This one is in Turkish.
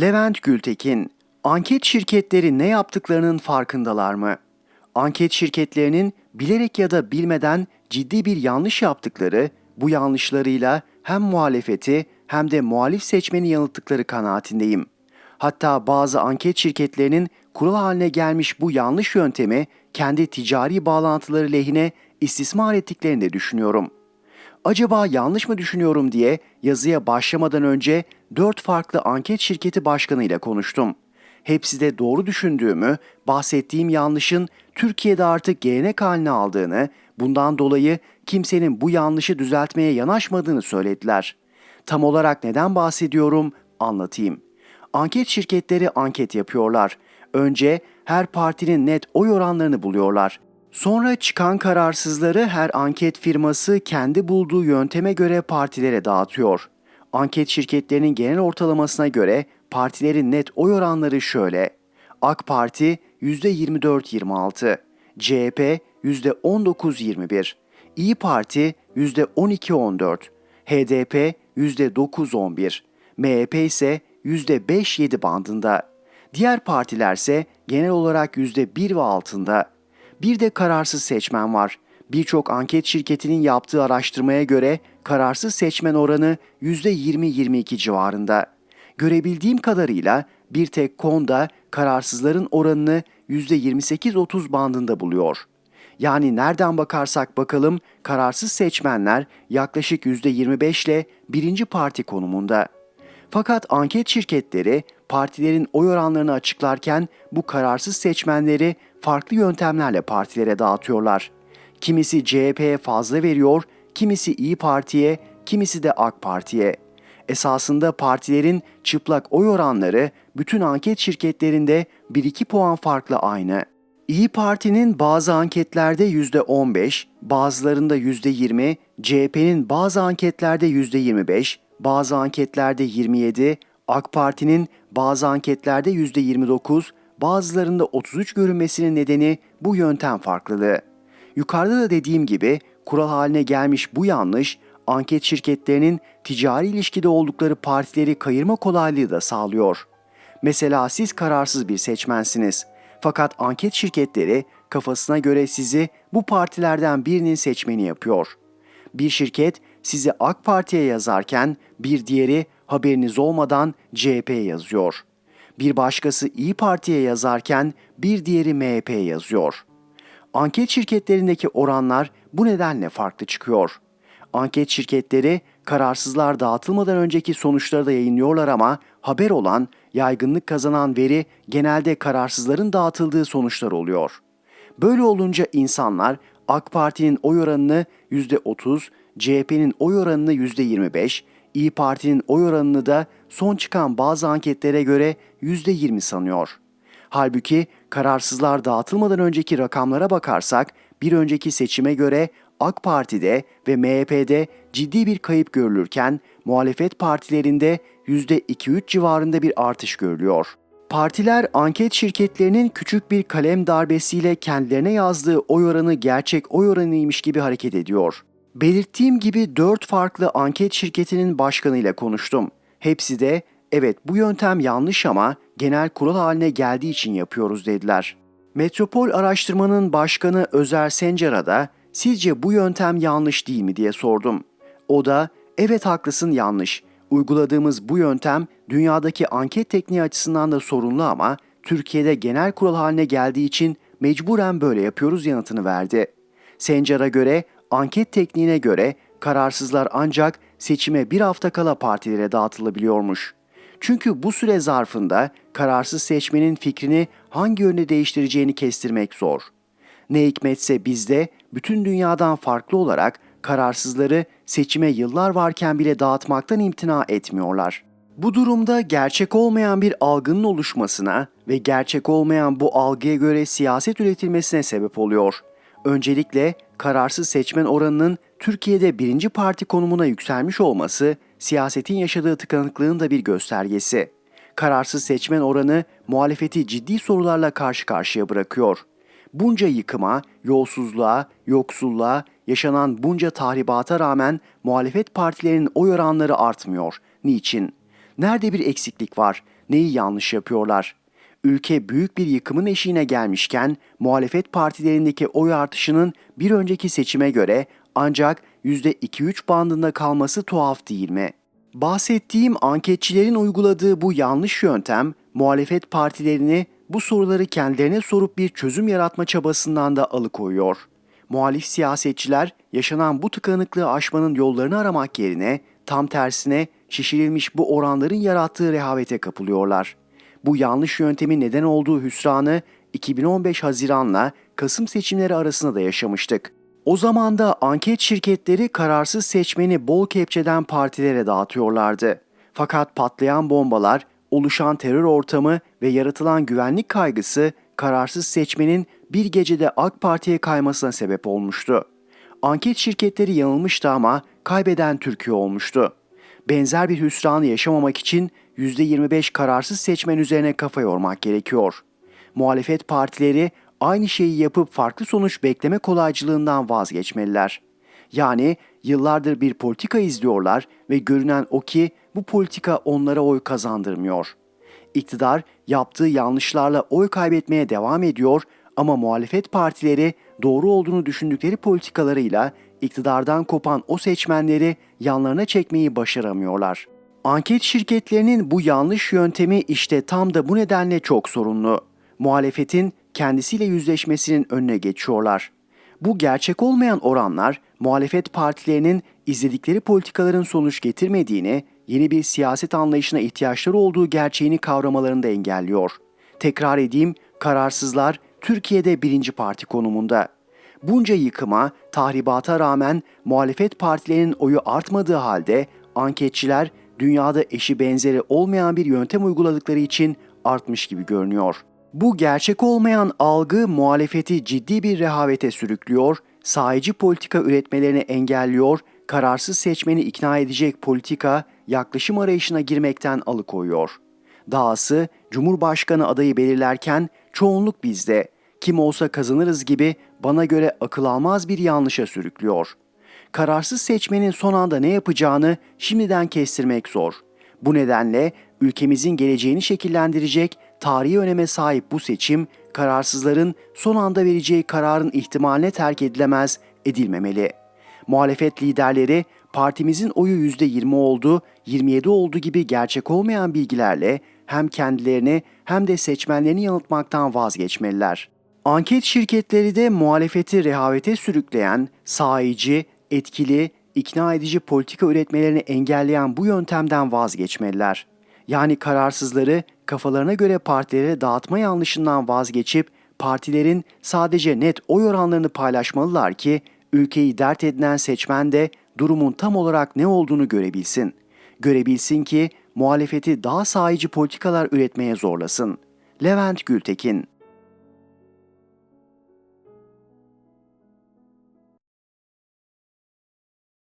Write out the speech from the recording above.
Levent Gültekin, anket şirketleri ne yaptıklarının farkındalar mı? Anket şirketlerinin bilerek ya da bilmeden ciddi bir yanlış yaptıkları, bu yanlışlarıyla hem muhalefeti hem de muhalif seçmeni yanılttıkları kanaatindeyim. Hatta bazı anket şirketlerinin kural haline gelmiş bu yanlış yöntemi kendi ticari bağlantıları lehine istismar ettiklerini de düşünüyorum. Acaba yanlış mı düşünüyorum diye yazıya başlamadan önce dört farklı anket şirketi başkanıyla konuştum. Hepsi de doğru düşündüğümü, bahsettiğim yanlışın Türkiye'de artık gelenek haline aldığını, bundan dolayı kimsenin bu yanlışı düzeltmeye yanaşmadığını söylediler. Tam olarak neden bahsediyorum anlatayım. Anket şirketleri anket yapıyorlar. Önce her partinin net oy oranlarını buluyorlar. Sonra çıkan kararsızları her anket firması kendi bulduğu yönteme göre partilere dağıtıyor. Anket şirketlerinin genel ortalamasına göre partilerin net oy oranları şöyle. AK Parti %24-26, CHP %19-21, İyi Parti %12-14, HDP %9-11, MHP ise %5-7 bandında. Diğer partilerse genel olarak %1 ve altında. Bir de kararsız seçmen var. Birçok anket şirketinin yaptığı araştırmaya göre kararsız seçmen oranı %20-22 civarında. Görebildiğim kadarıyla bir tek KON'da kararsızların oranını %28-30 bandında buluyor. Yani nereden bakarsak bakalım kararsız seçmenler yaklaşık %25 ile birinci parti konumunda. Fakat anket şirketleri partilerin oy oranlarını açıklarken bu kararsız seçmenleri farklı yöntemlerle partilere dağıtıyorlar. Kimisi CHP'ye fazla veriyor, kimisi İyi Parti'ye, kimisi de AK Parti'ye. Esasında partilerin çıplak oy oranları bütün anket şirketlerinde 1-2 puan farklı aynı. İyi Parti'nin bazı anketlerde %15, bazılarında %20, CHP'nin bazı anketlerde %25, bazı anketlerde 27, AK Parti'nin bazı anketlerde %29, bazılarında 33 görünmesinin nedeni bu yöntem farklılığı. Yukarıda da dediğim gibi kural haline gelmiş bu yanlış anket şirketlerinin ticari ilişkide oldukları partileri kayırma kolaylığı da sağlıyor. Mesela siz kararsız bir seçmensiniz. Fakat anket şirketleri kafasına göre sizi bu partilerden birinin seçmeni yapıyor. Bir şirket sizi AK Parti'ye yazarken bir diğeri haberiniz olmadan CHP'ye yazıyor. Bir başkası İyi Parti'ye yazarken bir diğeri MHP'ye yazıyor. Anket şirketlerindeki oranlar bu nedenle farklı çıkıyor. Anket şirketleri kararsızlar dağıtılmadan önceki sonuçları da yayınlıyorlar ama haber olan, yaygınlık kazanan veri genelde kararsızların dağıtıldığı sonuçlar oluyor. Böyle olunca insanlar AK Parti'nin oy oranını %30, CHP'nin oy oranını %25, İyi Parti'nin oy oranını da son çıkan bazı anketlere göre %20 sanıyor. Halbuki kararsızlar dağıtılmadan önceki rakamlara bakarsak bir önceki seçime göre AK Parti'de ve MHP'de ciddi bir kayıp görülürken muhalefet partilerinde %2-3 civarında bir artış görülüyor. Partiler anket şirketlerinin küçük bir kalem darbesiyle kendilerine yazdığı oy oranı gerçek oy oranıymış gibi hareket ediyor. Belirttiğim gibi 4 farklı anket şirketinin başkanıyla konuştum. Hepsi de evet bu yöntem yanlış ama genel kural haline geldiği için yapıyoruz dediler. Metropol Araştırma'nın başkanı Özer Sencer'a da sizce bu yöntem yanlış değil mi diye sordum. O da evet haklısın yanlış. Uyguladığımız bu yöntem dünyadaki anket tekniği açısından da sorunlu ama Türkiye'de genel kural haline geldiği için mecburen böyle yapıyoruz yanıtını verdi. Sencer'a göre anket tekniğine göre kararsızlar ancak seçime bir hafta kala partilere dağıtılabiliyormuş. Çünkü bu süre zarfında kararsız seçmenin fikrini hangi yönde değiştireceğini kestirmek zor. Ne hikmetse bizde bütün dünyadan farklı olarak kararsızları seçime yıllar varken bile dağıtmaktan imtina etmiyorlar. Bu durumda gerçek olmayan bir algının oluşmasına ve gerçek olmayan bu algıya göre siyaset üretilmesine sebep oluyor. Öncelikle kararsız seçmen oranının Türkiye'de birinci parti konumuna yükselmiş olması siyasetin yaşadığı tıkanıklığın da bir göstergesi. Kararsız seçmen oranı muhalefeti ciddi sorularla karşı karşıya bırakıyor. Bunca yıkıma, yolsuzluğa, yoksulluğa, yaşanan bunca tahribata rağmen muhalefet partilerinin oy oranları artmıyor. Niçin? Nerede bir eksiklik var? Neyi yanlış yapıyorlar? Ülke büyük bir yıkımın eşiğine gelmişken muhalefet partilerindeki oy artışının bir önceki seçime göre ancak %2-3 bandında kalması tuhaf değil mi? Bahsettiğim anketçilerin uyguladığı bu yanlış yöntem muhalefet partilerini bu soruları kendilerine sorup bir çözüm yaratma çabasından da alıkoyuyor. Muhalif siyasetçiler yaşanan bu tıkanıklığı aşmanın yollarını aramak yerine tam tersine şişirilmiş bu oranların yarattığı rehavete kapılıyorlar. Bu yanlış yöntemin neden olduğu hüsranı 2015 Haziran'la Kasım seçimleri arasında da yaşamıştık. O zaman da anket şirketleri kararsız seçmeni bol kepçeden partilere dağıtıyorlardı. Fakat patlayan bombalar, oluşan terör ortamı ve yaratılan güvenlik kaygısı kararsız seçmenin bir gecede AK Parti'ye kaymasına sebep olmuştu. Anket şirketleri yanılmıştı ama kaybeden Türkiye olmuştu. Benzer bir hüsranı yaşamamak için %25 kararsız seçmen üzerine kafa yormak gerekiyor. Muhalefet partileri aynı şeyi yapıp farklı sonuç bekleme kolaycılığından vazgeçmeliler. Yani yıllardır bir politika izliyorlar ve görünen o ki bu politika onlara oy kazandırmıyor. İktidar yaptığı yanlışlarla oy kaybetmeye devam ediyor ama muhalefet partileri doğru olduğunu düşündükleri politikalarıyla iktidardan kopan o seçmenleri yanlarına çekmeyi başaramıyorlar. Anket şirketlerinin bu yanlış yöntemi işte tam da bu nedenle çok sorunlu. Muhalefetin kendisiyle yüzleşmesinin önüne geçiyorlar. Bu gerçek olmayan oranlar muhalefet partilerinin izledikleri politikaların sonuç getirmediğini, yeni bir siyaset anlayışına ihtiyaçları olduğu gerçeğini kavramalarını da engelliyor. Tekrar edeyim, kararsızlar Türkiye'de birinci parti konumunda. Bunca yıkıma, tahribata rağmen muhalefet partilerinin oyu artmadığı halde anketçiler dünyada eşi benzeri olmayan bir yöntem uyguladıkları için artmış gibi görünüyor. Bu gerçek olmayan algı muhalefeti ciddi bir rehavete sürüklüyor, sahici politika üretmelerini engelliyor, kararsız seçmeni ikna edecek politika, yaklaşım arayışına girmekten alıkoyuyor. Dahası Cumhurbaşkanı adayı belirlerken çoğunluk bizde, kim olsa kazanırız gibi bana göre akıl almaz bir yanlışa sürüklüyor. Kararsız seçmenin son anda ne yapacağını şimdiden kestirmek zor. Bu nedenle ülkemizin geleceğini şekillendirecek tarihi öneme sahip bu seçim, kararsızların son anda vereceği kararın ihtimaline terk edilemez, edilmemeli. Muhalefet liderleri partimizin oyu %20 oldu, 27 oldu gibi gerçek olmayan bilgilerle hem kendilerini hem de seçmenlerini yanıltmaktan vazgeçmeliler. Anket şirketleri de muhalefeti rehavete sürükleyen, sahici, etkili, ikna edici politika üretmelerini engelleyen bu yöntemden vazgeçmeliler. Yani kararsızları kafalarına göre partilere dağıtma yanlışından vazgeçip partilerin sadece net oy oranlarını paylaşmalılar ki ülkeyi dert edinen seçmen de durumun tam olarak ne olduğunu görebilsin. Görebilsin ki muhalefeti daha sahici politikalar üretmeye zorlasın. Levent Gültekin